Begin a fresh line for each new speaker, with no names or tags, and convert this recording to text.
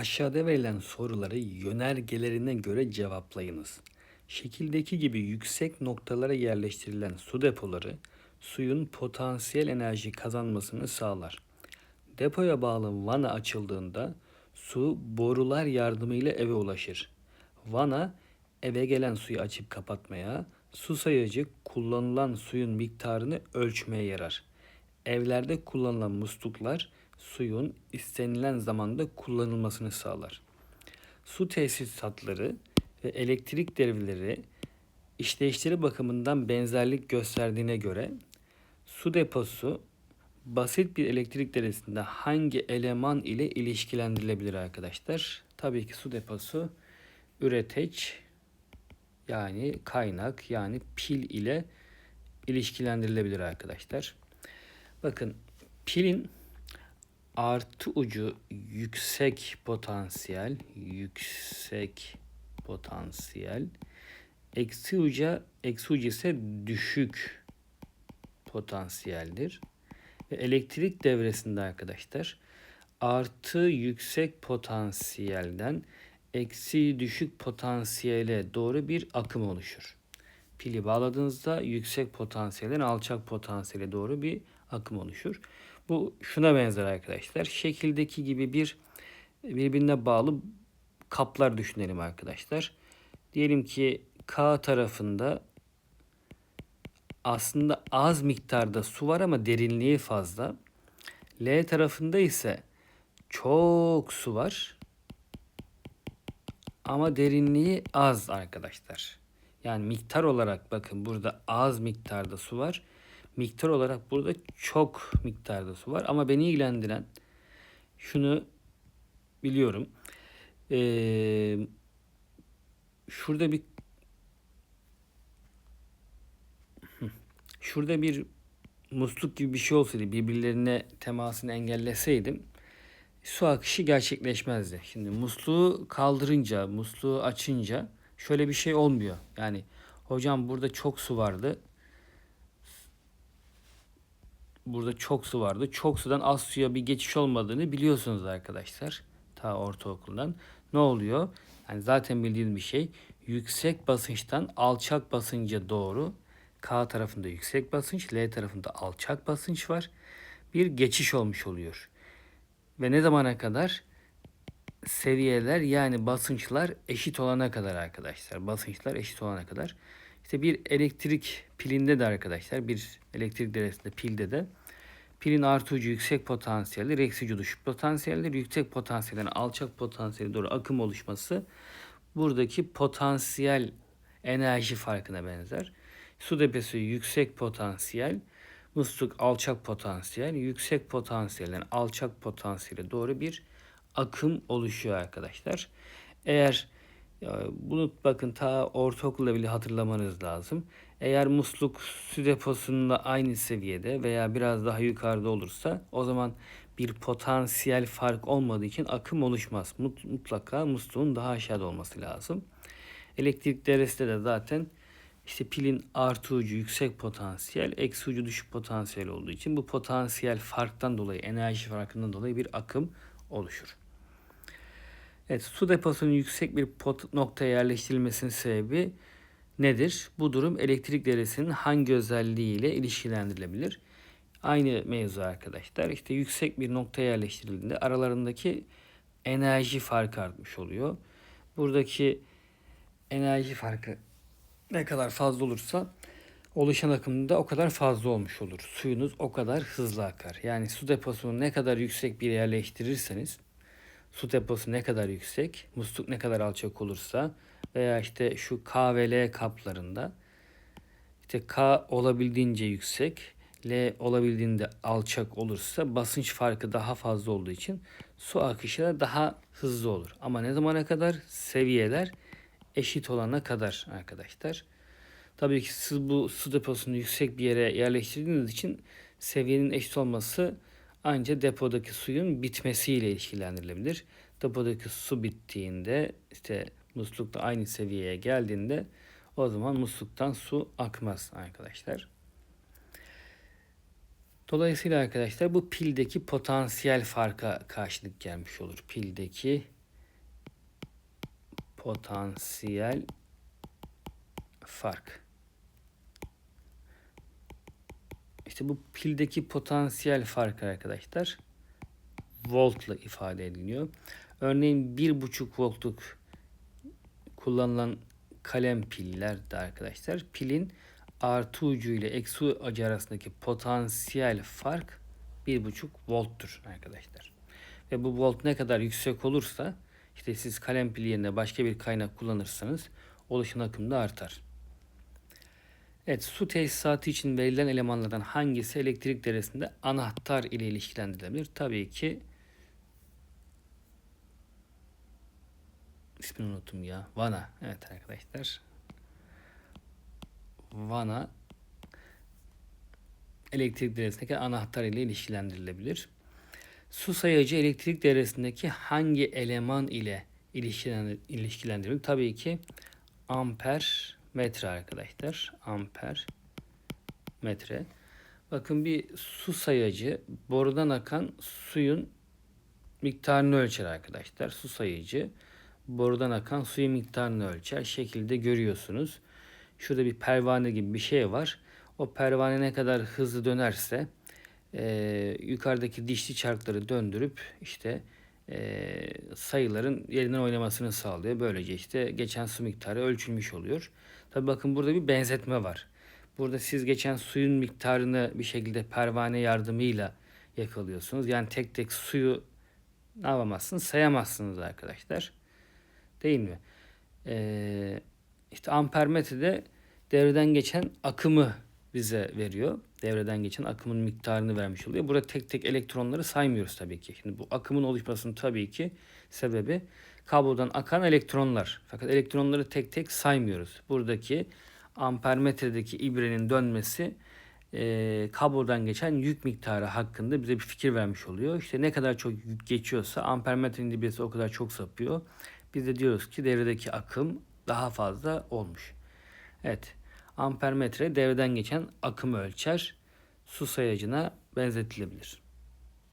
Aşağıda verilen soruları yönergelerine göre cevaplayınız. Şekildeki gibi yüksek noktalara yerleştirilen su depoları suyun potansiyel enerji kazanmasını sağlar. Depoya bağlı vana açıldığında su borular yardımıyla eve ulaşır. Vana eve gelen suyu açıp kapatmaya, su sayacı kullanılan suyun miktarını ölçmeye yarar. Evlerde kullanılan musluklar suyun istenilen zamanda kullanılmasını sağlar. Su tesisatları ve elektrik devreleri işleyişleri bakımından benzerlik gösterdiğine göre su deposu basit bir elektrik devresinde hangi eleman ile ilişkilendirilebilir arkadaşlar? Tabii ki su deposu üreteç yani kaynak yani pil ile ilişkilendirilebilir arkadaşlar. Bakın pilin artı ucu yüksek potansiyel, yüksek potansiyel. Eksi uca, eksi ucu ise düşük potansiyeldir. Ve elektrik devresinde arkadaşlar artı yüksek potansiyelden eksi düşük potansiyele doğru bir akım oluşur. Pili bağladığınızda yüksek potansiyelden alçak potansiyele doğru bir akım oluşur. Bu şuna benzer arkadaşlar. Şekildeki gibi bir birbirine bağlı kaplar düşünelim arkadaşlar. Diyelim ki K tarafında aslında az miktarda su var ama derinliği fazla. L tarafında ise çok su var ama derinliği az arkadaşlar. Yani miktar olarak bakın burada az miktarda su var. Miktar olarak burada çok miktarda su var. Ama beni ilgilendiren şunu biliyorum. Ee, şurada bir şurada bir musluk gibi bir şey olsaydı birbirlerine temasını engelleseydim su akışı gerçekleşmezdi. Şimdi musluğu kaldırınca, musluğu açınca şöyle bir şey olmuyor. Yani hocam burada çok su vardı. Burada çok su vardı. Çok sudan az suya bir geçiş olmadığını biliyorsunuz arkadaşlar. Ta ortaokuldan. Ne oluyor? Yani zaten bildiğiniz bir şey. Yüksek basınçtan alçak basınca doğru K tarafında yüksek basınç, L tarafında alçak basınç var. Bir geçiş olmuş oluyor. Ve ne zamana kadar? Seviyeler yani basınçlar eşit olana kadar arkadaşlar. Basınçlar eşit olana kadar. İşte bir elektrik pilinde de arkadaşlar bir elektrik devresinde pilde de pilin artı ucu yüksek potansiyeldir, eksi ucu düşük potansiyeldir. Yüksek potansiyelden alçak potansiyele doğru akım oluşması buradaki potansiyel enerji farkına benzer. Su deposu yüksek potansiyel, musluk alçak potansiyel, yüksek potansiyelden alçak potansiyele doğru bir akım oluşuyor arkadaşlar. Eğer bunu bakın ta ortaokulda bile hatırlamanız lazım. Eğer musluk su deposunda aynı seviyede veya biraz daha yukarıda olursa o zaman bir potansiyel fark olmadığı için akım oluşmaz. Mutlaka musluğun daha aşağıda olması lazım. Elektrik devresinde de zaten işte pilin artı ucu yüksek potansiyel, eksi ucu düşük potansiyel olduğu için bu potansiyel farktan dolayı, enerji farkından dolayı bir akım oluşur. Evet, su deposunun yüksek bir pot noktaya yerleştirilmesinin sebebi nedir? Bu durum elektrik devresinin hangi özelliğiyle ilişkilendirilebilir? Aynı mevzu arkadaşlar. İşte yüksek bir noktaya yerleştirildiğinde aralarındaki enerji farkı artmış oluyor. Buradaki enerji farkı ne kadar fazla olursa oluşan akımda o kadar fazla olmuş olur. Suyunuz o kadar hızlı akar. Yani su deposunu ne kadar yüksek bir yerleştirirseniz su deposu ne kadar yüksek, musluk ne kadar alçak olursa veya işte şu K ve L kaplarında işte K olabildiğince yüksek, L olabildiğinde alçak olursa basınç farkı daha fazla olduğu için su akışı da daha hızlı olur. Ama ne zamana kadar? Seviyeler eşit olana kadar arkadaşlar. Tabii ki siz bu su deposunu yüksek bir yere yerleştirdiğiniz için seviyenin eşit olması ancak depodaki suyun bitmesiyle ilişkilendirilebilir. Depodaki su bittiğinde işte muslukta aynı seviyeye geldiğinde o zaman musluktan su akmaz arkadaşlar. Dolayısıyla arkadaşlar bu pildeki potansiyel farka karşılık gelmiş olur. Pildeki potansiyel fark. İşte bu pildeki potansiyel fark arkadaşlar voltla ifade ediliyor. Örneğin 1,5 voltluk kullanılan kalem piller de arkadaşlar pilin artı ucu ile eksi ucu arasındaki potansiyel fark 1,5 volttur arkadaşlar. Ve bu volt ne kadar yüksek olursa işte siz kalem pili yerine başka bir kaynak kullanırsanız oluşan akım da artar. Evet, su tesisatı için verilen elemanlardan hangisi elektrik devresinde anahtar ile ilişkilendirilebilir? Tabii ki ismini unuttum ya. Vana. Evet arkadaşlar. Vana elektrik devresindeki anahtar ile ilişkilendirilebilir. Su sayacı elektrik devresindeki hangi eleman ile ilişkilendirilir? Tabii ki amper metre arkadaşlar. Amper metre. Bakın bir su sayacı borudan akan suyun miktarını ölçer arkadaşlar. Su sayıcı borudan akan suyun miktarını ölçer. Şekilde görüyorsunuz. Şurada bir pervane gibi bir şey var. O pervane ne kadar hızlı dönerse e, yukarıdaki dişli çarkları döndürüp işte e, sayıların yerinden oynamasını sağlıyor. Böylece işte geçen su miktarı ölçülmüş oluyor. Tabi bakın burada bir benzetme var. Burada siz geçen suyun miktarını bir şekilde pervane yardımıyla yakalıyorsunuz. Yani tek tek suyu ne yapamazsınız? Sayamazsınız arkadaşlar. Değil mi? Ee, işte ampermetrede devreden geçen akımı bize veriyor. Devreden geçen akımın miktarını vermiş oluyor. Burada tek tek elektronları saymıyoruz tabii ki. Şimdi bu akımın oluşmasının tabii ki sebebi kablodan akan elektronlar. Fakat elektronları tek tek saymıyoruz. Buradaki ampermetredeki ibrenin dönmesi e, kablodan geçen yük miktarı hakkında bize bir fikir vermiş oluyor. İşte ne kadar çok yük geçiyorsa ampermetrenin ibresi o kadar çok sapıyor. Biz de diyoruz ki devredeki akım daha fazla olmuş. Evet. Ampermetre devreden geçen akımı ölçer. Su sayacına benzetilebilir.